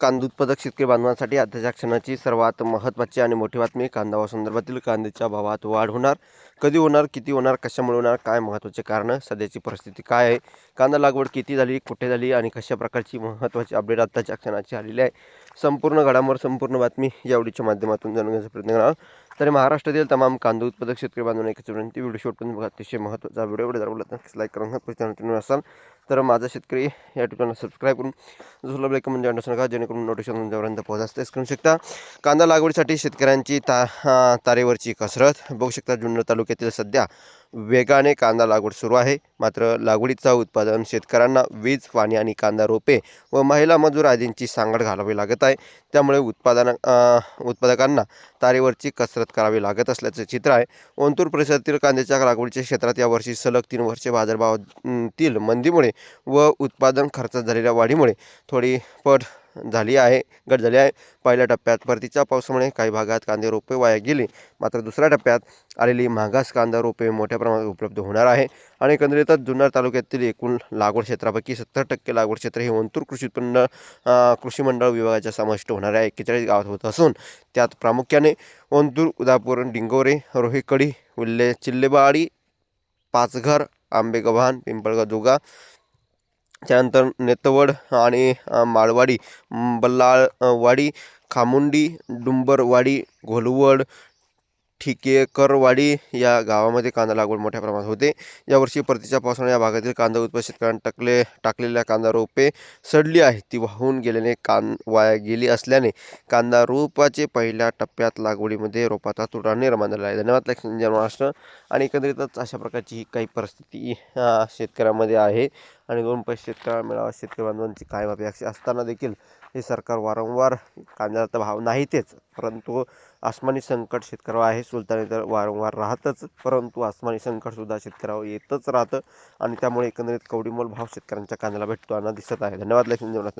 कांदा उत्पादक शेतकरी बांधवांसाठी आताच्या क्षणाची सर्वात महत्त्वाची आणि मोठी बातमी कांदा संदर्भातील कांद्याच्या भावात वाढ होणार कधी होणार किती होणार कशामुळे होणार काय महत्त्वाचे कारणं सध्याची परिस्थिती काय आहे कांदा लागवड किती झाली कुठे झाली आणि कशा प्रकारची महत्त्वाची अपडेट आत्ताच्या क्षणाची आलेली आहे संपूर्ण घडामोड संपूर्ण बातमी या व्हिडिओच्या माध्यमातून जाणून घेण्याचा प्रयत्न करणार तरी महाराष्ट्रातील तमाम कांदा उत्पादक शेतकरी बांधवांना एकच विनंती व्हिडिओ शॉटपर्यंत बघा अतिशय महत्त्वाचा व्हिडिओ व्हिडिओ जर लाईक करून प्रश्न असाल तर माझा शेतकरी या ठिकाणी सबस्क्राईब करून झुला लाईक म्हणजे अंडर नका. जेणेकरून नोटिफिकेशन तुमच्यापर्यंत पोहोचतेच करू शकता. कांदा लागवडीसाठी शेतकऱ्यांची ता तारेवरची कसरत बघू शकता. जुन्नर तालुक्यातील सध्या वेगाने कांदा लागवड सुरू आहे. मात्र लागवडीचा उत्पादन शेतकऱ्यांना वीज पाणी आणि कांदा रोपे व महिला मजूर आदींची सांगड घालावी लागत आहे. त्यामुळे उत्पादन उत्पादकांना तारेवरची कसरत करावी लागत असल्याचं चित्र आहे. ओंतूर परिसरातील कांद्याच्या लागवडीच्या क्षेत्रात यावर्षी सलग तीन वर्षे बाजारभावातील मंदीमुळे व उत्पादन खर्चात झालेल्या वाढीमुळे थोडी पट झाली आहे घट झाली आहे. पहिल्या टप्प्यात परतीच्या पावसामुळे काही भागात कांदे रोपे वाया गेली. मात्र दुसऱ्या टप्प्यात आलेली मागास कांदा रोपे मोठ्या प्रमाणात उपलब्ध होणार आहे. आणि एकंदरीतच जुन्नर तालुक्यातील एकूण लागवड क्षेत्रापैकी सत्तर टक्के लागवड क्षेत्र हे वंतूर कृषी उत्पन्न कृषी मंडळ विभागाच्या समाविष्ट होणाऱ्या एक्केचाळीस गावात होत असून त्यात प्रामुख्याने वंतूर उदापूर डिंगोरे रोहिकडी उल्ले चिल्लेबाडी पाचघर आंबेगव्हाण पिंपळगाव जोगा त्यानंतर नेतवड आणि माळवाडी बल्लाळवाडी खामुंडी डुंबरवाडी घोलवड ठिकेकरवाडी या गावामध्ये कांदा लागवड मोठ्या प्रमाणात होते. यावर्षी परतीच्या पावसाने या भागातील कांदा उत्पादक शेतकऱ्यांना टाकले टाकलेल्या कांदा रोपे सडली आहेत. ती वाहून गेल्याने कान वाया गेली असल्याने कांदा रोपाचे पहिल्या टप्प्यात लागवडीमध्ये रोपाचा तुटा निर्माण झाला आहे. धन्यवाद लक्ष्मी जय महाराष्ट्र. आणि एकंदरीतच अशा प्रकारची ही काही परिस्थिती शेतकऱ्यामध्ये आहे. आणि दोन पैसे शेतकऱ्याला मिळावा शेतकरी बांधवांची कायम अपेक्षा असताना देखील हे सरकार वारंवार कांद्याचा भाव नाही तेच परंतु आसमानी संकट शेतकऱ्यावर आहे सुलतानी तर वारंवार राहतच परंतु आसमानी संकटसुद्धा शेतकऱ्यावर येतच राहतं आणि त्यामुळे एकंदरीत कवडीमोल भाव शेतकऱ्यांच्या कांद्याला आणि दिसत आहे. धन्यवाद लक्ष्मी जेवणात